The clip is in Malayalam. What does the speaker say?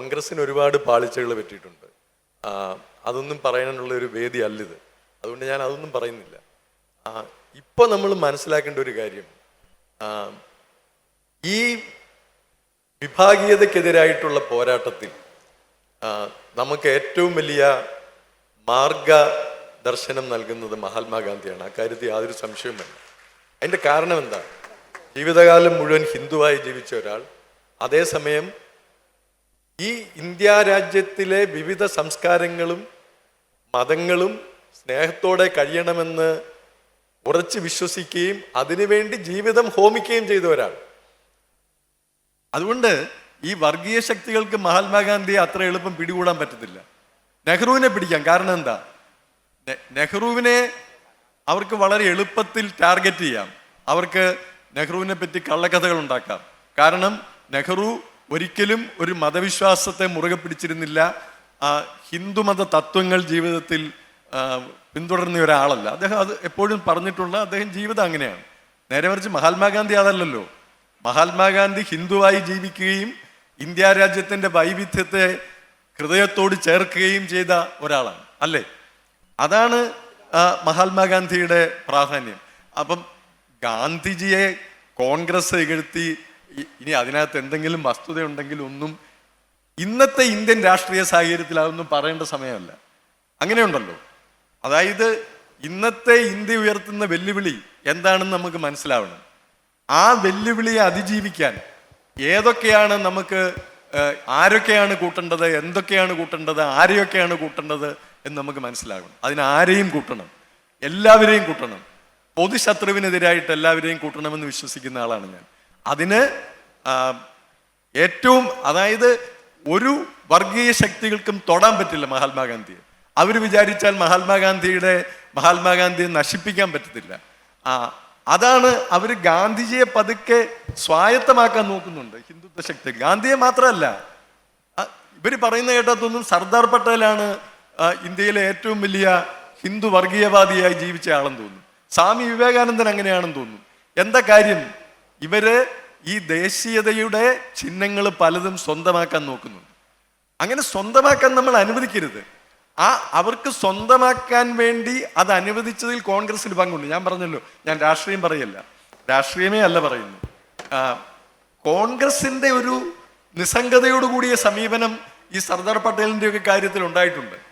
കോൺഗ്രസിന് ഒരുപാട് പാളിച്ചകൾ പറ്റിയിട്ടുണ്ട്. അതൊന്നും പറയാനുള്ള ഒരു വേദി അല്ലിത് അതുകൊണ്ട് ഞാൻ അതൊന്നും പറയുന്നില്ല. ഇപ്പോൾ ഇപ്പൊ നമ്മൾ മനസ്സിലാക്കേണ്ട ഒരു കാര്യം ഈ വിഭാഗീയതക്കെതിരായിട്ടുള്ള പോരാട്ടത്തിൽ നമുക്ക് ഏറ്റവും വലിയ മാർഗദർശനം നൽകുന്നത് മഹാത്മാഗാന്ധിയാണ് അക്കാര്യത്തിൽ യാതൊരു സംശയവും വേണ്ട. അതിന്റെ കാരണം എന്താ ജീവിതകാലം മുഴുവൻ ഹിന്ദുവായി ജീവിച്ച ഒരാൾ അതേസമയം ഈ ഇന്ത്യ രാജ്യത്തിലെ വിവിധ സംസ്കാരങ്ങളും മതങ്ങളും സ്നേഹത്തോടെ കഴിയണമെന്ന് ഉറച്ച് വിശ്വസിക്കുകയും അതിനുവേണ്ടി ജീവിതം ഹോമിക്കുകയും ചെയ്ത ഒരാൾ അതുകൊണ്ട് ഈ വർഗീയ ശക്തികൾക്ക് മഹാത്മാഗാന്ധിയെ അത്ര എളുപ്പം പിടികൂടാൻ പറ്റത്തില്ല. നെഹ്റുവിനെ പിടിക്കാം. കാരണം എന്താ? നെഹ്റുവിനെ അവർക്ക് വളരെ എളുപ്പത്തിൽ ടാർഗറ്റ് ചെയ്യാം. അവർക്ക് നെഹ്റുവിനെ പറ്റി കള്ളക്കഥകൾ ഉണ്ടാക്കാം. കാരണം നെഹ്റു ഒരിക്കലും ഒരു മതവിശ്വാസത്തെ മുറുകെ പിടിച്ചിരുന്നില്ല. ഹിന്ദുമത തത്വങ്ങൾ ജീവിതത്തിൽ പിന്തുടർന്ന ഒരാളല്ല. അദ്ദേഹം അത് എപ്പോഴും പറഞ്ഞിട്ടുള്ള അദ്ദേഹം ജീവിതം അങ്ങനെയാണ്. നേരെ മറിച്ച് മഹാത്മാഗാന്ധി അതല്ലല്ലോ. മഹാത്മാഗാന്ധി ഹിന്ദുവായി ജീവിക്കുകയും ഇന്ത്യ രാജ്യത്തിന്റെ വൈവിധ്യത്തെ ഹൃദയത്തോട് ചേർക്കുകയും ചെയ്ത ഒരാളാണ്. അല്ലേ? അതാണ് മഹാത്മാഗാന്ധിയുടെ പ്രാധാന്യം. അപ്പം ഗാന്ധിജിയെ കോൺഗ്രസ് ഇകഴ്ത്തി ഇ- ഇനി അതിനകത്ത് എന്തെങ്കിലും വസ്തുതയുണ്ടെങ്കിൽ ഒന്നും ഇന്നത്തെ ഇന്ത്യൻ രാഷ്ട്രീയ സാഹചര്യത്തിൽ അതൊന്നും പറയേണ്ട സമയമല്ല. അങ്ങനെയുണ്ടല്ലോ. അതായത് ഇന്നത്തെ ഇന്ത്യ ഉയർത്തുന്ന വെല്ലുവിളി എന്താണെന്ന് നമുക്ക് മനസ്സിലാവണം. ആ വെല്ലുവിളിയെ അതിജീവിക്കാൻ ഏതൊക്കെയാണ് നമുക്ക് ആരൊക്കെയാണ് കൂട്ടേണ്ടത് എന്തൊക്കെയാണ് കൂട്ടേണ്ടത് ആരെയൊക്കെയാണ് കൂട്ടേണ്ടത് എന്ന് നമുക്ക് മനസ്സിലാകണം അതിന് ആരെയും കൂട്ടണം എല്ലാവരെയും കൂട്ടണം. പൊതുശത്രുവിനെതിരായിട്ട് എല്ലാവരെയും കൂട്ടണമെന്ന് വിശ്വസിക്കുന്ന ആളാണ് ഞാൻ. അതിന് ഏറ്റവും അതായത് ഒരു വർഗീയ ശക്തികൾക്കും തൊടാൻ പറ്റില്ല മഹാത്മാഗാന്ധിയെ അവർ വിചാരിച്ചാൽ മഹാത്മാഗാന്ധിയുടെ മഹാത്മാഗാന്ധിയെ നശിപ്പിക്കാൻ പറ്റത്തില്ല. ആ അതാണ് അവർ ഗാന്ധിജിയെ പതുക്കെ സ്വായത്തമാക്കാൻ നോക്കുന്നുണ്ട്. ഹിന്ദുത്വ ശക്തി. ഗാന്ധിയെ മാത്രമല്ല. ഇവർ പറയുന്ന കേട്ടതൊന്നും സർദാർ പട്ടേലാണ് ഇന്ത്യയിലെ ഏറ്റവും വലിയ ഹിന്ദു വർഗീയവാദിയായി ജീവിച്ച ആളെന്ന് തോന്നുന്നു. സ്വാമി വിവേകാനന്ദൻ അങ്ങനെയാണെന്ന് തോന്നുന്നു. എന്താ കാര്യം? ഇവർ ഈ ദേശീയതയുടെ ചിഹ്നങ്ങൾ പലതും സ്വന്തമാക്കാൻ നോക്കുന്നു. അങ്ങനെ സ്വന്തമാക്കാൻ നമ്മൾ അനുവദിക്കരുത്. ആ അവർക്ക് സ്വന്തമാക്കാൻ വേണ്ടി അത് അനുവദിച്ചതിൽ കോൺഗ്രസിന് പങ്കുണ്ട്. ഞാൻ പറഞ്ഞല്ലോ ഞാൻ രാഷ്ട്രീയം പറയല്ല. രാഷ്ട്രീയമേ അല്ല പറയുന്നു. കോൺഗ്രസിന്റെ ഒരു നിസ്സംഗതയോടുകൂടിയ സമീപനം ഈ സർദാർ പട്ടേലിന്റെ ഒക്കെ കാര്യത്തിൽ ഉണ്ടായിട്ടുണ്ട്.